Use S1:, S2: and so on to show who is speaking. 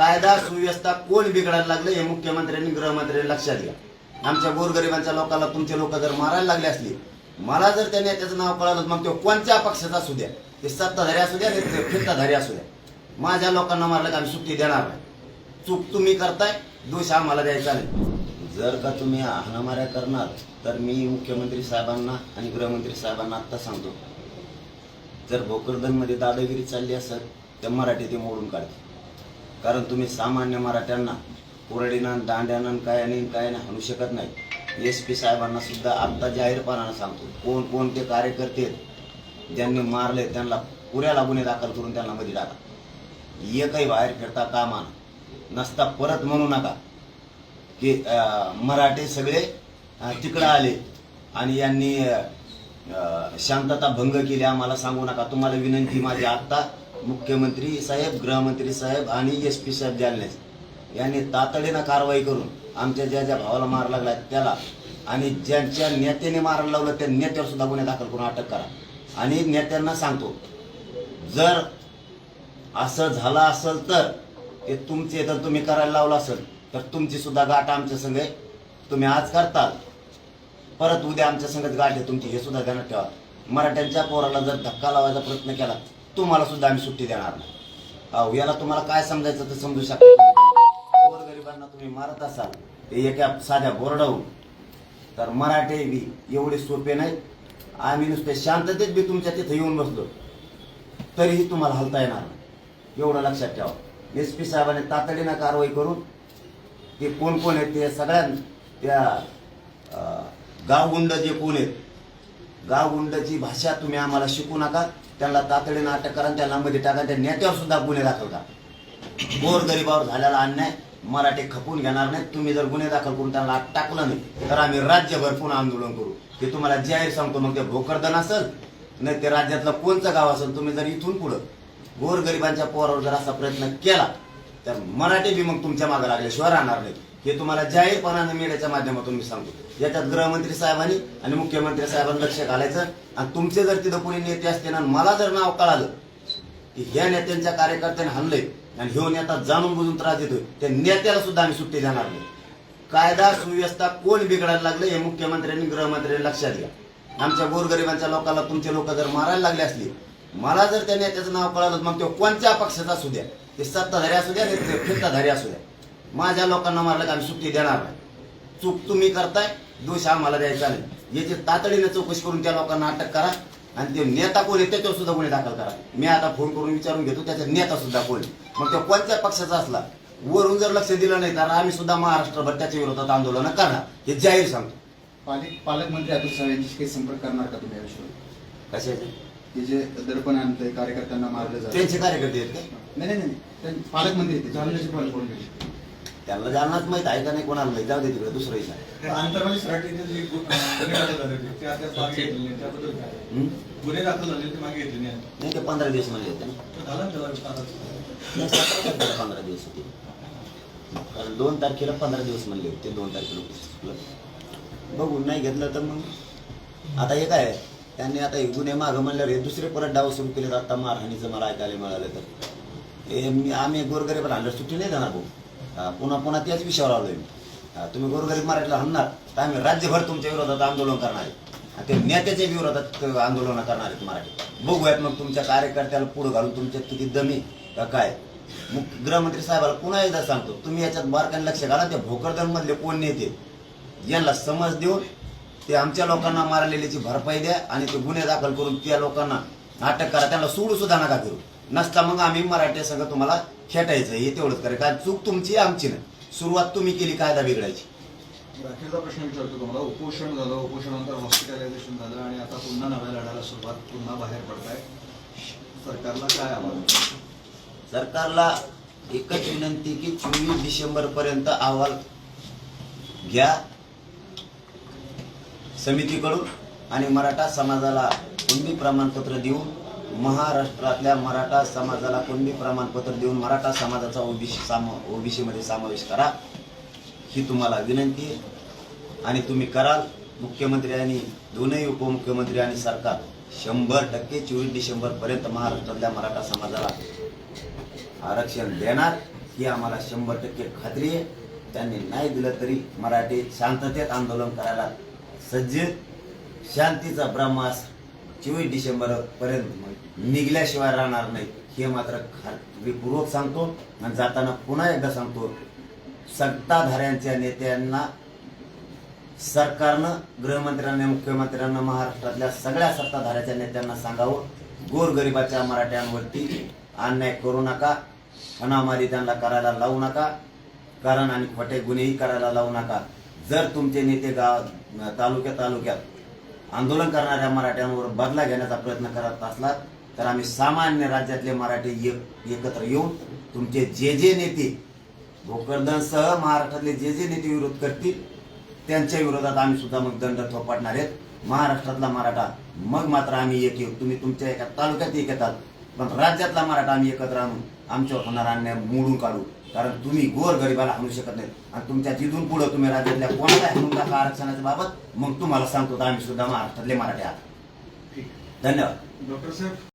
S1: कायदा सुव्यवस्था कोण बिघडायला लागलं हे मुख्यमंत्र्यांनी गृहमंत्र्यांनी लक्षात घ्या. आमच्या गोरगरिबांच्या लोकांना तुमचे लोक जर मारायला लागले असले मला जर त्याने त्याचं नाव कळालं मग तो कोणत्या पक्षाचा असू द्या? ते सत्ताधारी असू द्या ते फिरताधारी असू द्या. माझ्या लोकांना मारलं का आम्ही सुट्टी देणार नाही. चूक तुम्ही करताय दोष आम्हाला द्यायचा नाही. जर का तुम्ही हाणामाऱ्या करणार तर मी मुख्यमंत्री साहेबांना आणि गृहमंत्री साहेबांना आत्ता सांगतो. जर भोकरदनमध्ये दादागिरी चालली असेल तर मराठी ते मोडून काढते. कारण तुम्ही सामान्य मराठ्यांना कोरडीनं दांड्यानं काय आणि काय नाही आणू शकत नाही. एस पी साहेबांना सुद्धा आत्ता जाहीरपणानं सांगतो कोण कोणते कार्यकर्ते आहेत, ज्यांनी मारले त्यांना पुऱ्याला गुन्हे दाखल करून त्यांना मध्ये टाका. एकही बाहेर फिरता कामा नसता परत म्हणू नका की मराठे सगळे तिकडं आले आणि यांनी शांतता भंग केली आम्हाला सांगू नका. तुम्हाला विनंती माझी आत्ता मुख्यमंत्री साहेब गृहमंत्री साहेब आणि एस पी साहेब जालनेच यांनी तातडीनं कारवाई करून आमच्या ज्या ज्या भावाला मार लागला त्याला आणि ज्यांच्या नेत्याने मारायला लावलं त्या नेत्यावर सुद्धा गुन्हे दाखल करून अटक करा. आणि नेत्यांना सांगतो जर असं झालं असेल तर ते तुमचे तर तुम्ही करायला लावलं असेल तर तुमची सुद्धा गाठ आमच्या संघ तुम्ही आज करताल. परत उद्या आमच्या संघात गाठ आहे तुमची हे सुद्धा ध्यानात ठेवा. मराठ्यांच्या पोराला जर धक्का लावायचा प्रयत्न केला तुम्हाला सुद्धा आम्ही सुट्टी देणार नाही. अहो याला तुम्हाला काय समजायचं ते समजू शकता गोरगरिबांना तुम्ही मारत असाल ते एका साध्या बोर्डावरून तर मराठे बी एवढे सोपे नाही आम्ही नुसते शांततेत बी तुमच्या तिथे येऊन बसलो. तरीही तुम्हाला हलता येणार नाही. एवढं लक्षात ठेवा. एस पी साहेबांनी तातडीनं कारवाई करून ते कोण कोण आहेत ते सगळ्या त्या गावगुंड जे कोण आहेत गावगुंडची भाषा तुम्ही आम्हाला शिकू नका. त्यांना तातडीनं अटक करा आणि मध्ये टाका. त्या नेत्यावर सुद्धा गुन्हे दाखवता गोर गरिबावर झालेला अन्याय मराठी खपून घेणार नाही. तुम्ही जर गुन्हे दाखल करून त्यांना आत टाकलं नाही तर आम्ही राज्यभर पुन्हा आंदोलन करू. ते तुम्हाला जाहीर सांगतो. मग ते भोकरदन असेल नाही ते राज्यातलं कोणचं गाव असेल तुम्ही जर इथून पुढं गोर गरिबांच्या पोरावर जर असा प्रयत्न केला तर मराठी बी मग तुमच्या मागे लागल्याशिवाय राहणार नाही. हे तुम्हाला जाहीरपणानं मीडियाच्या माध्यमातून मी सांगतो. याच्यात गृहमंत्री साहेबांनी आणि मुख्यमंत्री साहेबांनी लक्ष घालायचं. आणि तुमचे जर तिथं कोणी नेते असते ना आणि मला जर नाव कळालं की ह्या नेत्यांच्या कार्यकर्त्याने हल्लंय आणि ह्यो नेता जाणून बुजून त्रास देतोय त्या नेत्याला सुद्धा आम्ही सुट्टी देणार नाही. कायदा सुव्यवस्था कोण बिघडायला लागलं हे मुख्यमंत्र्यांनी गृहमंत्र्यांनी लक्षात घ्या. आमच्या गोरगरिबांच्या लोकांना तुमचे लोक जर मारायला लागले असले मला जर त्या नेत्याचं नाव कळालं मग तो कोणत्या पक्षाचा असू द्या? ते सत्ताधारी असू द्या ते फिरताधारी असू द्या. माझ्या लोकांना मारलं का आम्ही सुट्टी देणार नाही. चूक तुम्ही करताय दोष आम्हाला द्यायचा नाही. याची तातडीने चौकशी करून त्या लोकांना अटक करा आणि ते नेता कोण आहे त्याच्यावर सुद्धा गुन्हे दाखल करा. मी आता फोन करून विचारून घेतो त्याचा नेता सुद्धा कोण. मग तो कोणत्या पक्षाचा असला? वरून जर लक्ष दिलं नाही तर आम्ही सुद्धा महाराष्ट्रभर त्याच्या विरोधात आंदोलन करणार. हे जाहीर सांगतो.
S2: पालक पालकमंत्री अतुल सावे यांच्याशी काही संपर्क करणार का तुम्ही विषयावर
S1: कशाचे?
S2: हे जे दडपण आणतंय कार्यकर्त्यांना मारलं जातं
S1: त्यांचे कार्यकर्ते आहेत
S2: नाही नाही नाही. ते पालकमंत्री ते.
S1: त्यांना जालनाच माहीत आहे का नाही कोणाला नाही जाऊ दे तिकडे दुसरं
S3: जे गु- गुन्हे दाखल झाले होते, ते आता मागे घेतले नाही. त्याबद्दल काय?
S1: हं?
S3: गुन्हे दाखल झाले ते मागे घेतले नाही.
S1: नाही ते पंधरा दिवस म्हणले होते. ना
S3: तर झालं ना त्याला विस्ताराचं?
S1: नाही, सतरा तारखेला पंधरा दिवस होते. कारण दोन तारखेला पंधरा दिवस म्हणले होते दोन तारखेला बघू नाही घेतलं तर मग. आता हे काय त्यांनी आता हे गुन्हे मागं म्हणल्यावर हे दुसरे परत डाव सुरू केले आता मारहाणीचं मला ऐकायला मिळालं तर. हे मी आम्ही गोरगरीब राहणार सुट्टी नाही देणार भाऊ. पुन्हा पुन्हा त्याच विषयावर आलोय मी. तुम्ही गोरगरीब मराठीला हाणणार तर आम्ही राज्यभर तुमच्या विरोधात आंदोलन करणार आहे. आणि ते नेत्याच्या विरोधात आंदोलन करणार आहेत मराठी बघूयात मग तुमच्या कार्यकर्त्याला पुढे घालून तुमच्यात किती दमी का काय. मग गृहमंत्री साहेबाला पुन्हा एकदा सांगतो तुम्ही याच्यात बारकाने लक्ष घाला ते भोकरदनमधले कोण नेते यांना समज देऊन ते आमच्या लोकांना मारलेल्याची भरपाई द्या आणि ते गुन्हे दाखल करून त्या लोकांना अटक करा त्यांना सोडू सुद्धा नका करू. नसता मग आम्ही मराठी संघ तुम्हाला खेटायचं हे तेवढंच करा. काय चूक तुमची आमची नाही. सुरुवात तुम्ही केली कायदा बिघडायची.
S4: राखेचा प्रश्न विचारतो तुम्हाला. उपोषण झालं उपोषणानंतर हॉस्पिटलायझेशन झालं आणि आता पुन्हा नव्या लढ्याला सुरुवात पुन्हा बाहेर पडताय. सरकारला काय आव्हान
S1: सरकारला एकच विनंती की चोवीस डिसेंबर पर्यंत अहवाल घ्या समितीकडून आणि मराठा समाजाला कुणबी प्रमाणपत्र देऊन महाराष्ट्रातल्या मराठा समाजाला कुणबी प्रमाणपत्र देऊन मराठा समाजाचा ओबीसी साम ओबीसीमध्ये समावेश करा ही तुम्हाला विनंती. आहे आणि तुम्ही कराल मुख्यमंत्री आणि दोनही उपमुख्यमंत्री आणि सरकार शंभर टक्के चोवीस डिसेंबरपर्यंत महाराष्ट्रातल्या मराठा समाजाला आरक्षण देणार ही आम्हाला शंभर टक्के खात्री आहे. त्यांनी नाही दिलं तरी मराठी शांततेत आंदोलन करायला सज्ज शांतीचा ब्रह्मास चोवीस डिसेंबर पर्यंत निघल्याशिवाय राहणार नाही. हे मात्र खात्रीपूर्वक सांगतो आणि जाताना पुन्हा एकदा सांगतो सत्ताधाऱ्यांच्या नेत्यांना सरकारनं गृहमंत्र्यांना मुख्यमंत्र्यांना महाराष्ट्रातल्या सगळ्या सत्ताधाऱ्याच्या नेत्यांना सांगावं. गोरगरिबाच्या मराठ्यांवरती अन्याय करू नका अनामारी त्यांना करायला लावू नका कारण आणि खोटे गुन्हेही करायला लावू नका. जर तुमचे नेते गाव तालुक्या तालुक्यात आंदोलन करणाऱ्या मराठ्यांवर बदला घेण्याचा प्रयत्न करत असलात तर आम्ही सामान्य राज्यातले मराठी एक- एकत्र येऊन तुमचे जे जे नेते भोकरदनसह महाराष्ट्रातले जे जे नेते विरोध करतील त्यांच्या विरोधात आम्ही सुद्धा मग दंड थोपाटणार आहेत. महाराष्ट्रातला मराठा मग मात्र आम्ही एक येऊ. तुम्ही तुमच्या एका तालुक्यात एक येतात पण राज्यातला मराठा आम्ही एकत्र आणून आमच्यावर होणारा अन्याय मोडून काढू. कारण तुम्ही गोर गरिबाला हाणू शकत नाही. आणि तुमच्या तिथून पुढे तुम्ही राज्यातल्या कोणाला हाणून टाका आरक्षणाच्या बाबत मग तुम्हाला सांगतो आम्ही सुद्धा महाराष्ट्रातले मराठे आहात. धन्यवाद.
S3: डॉक्टर साहेब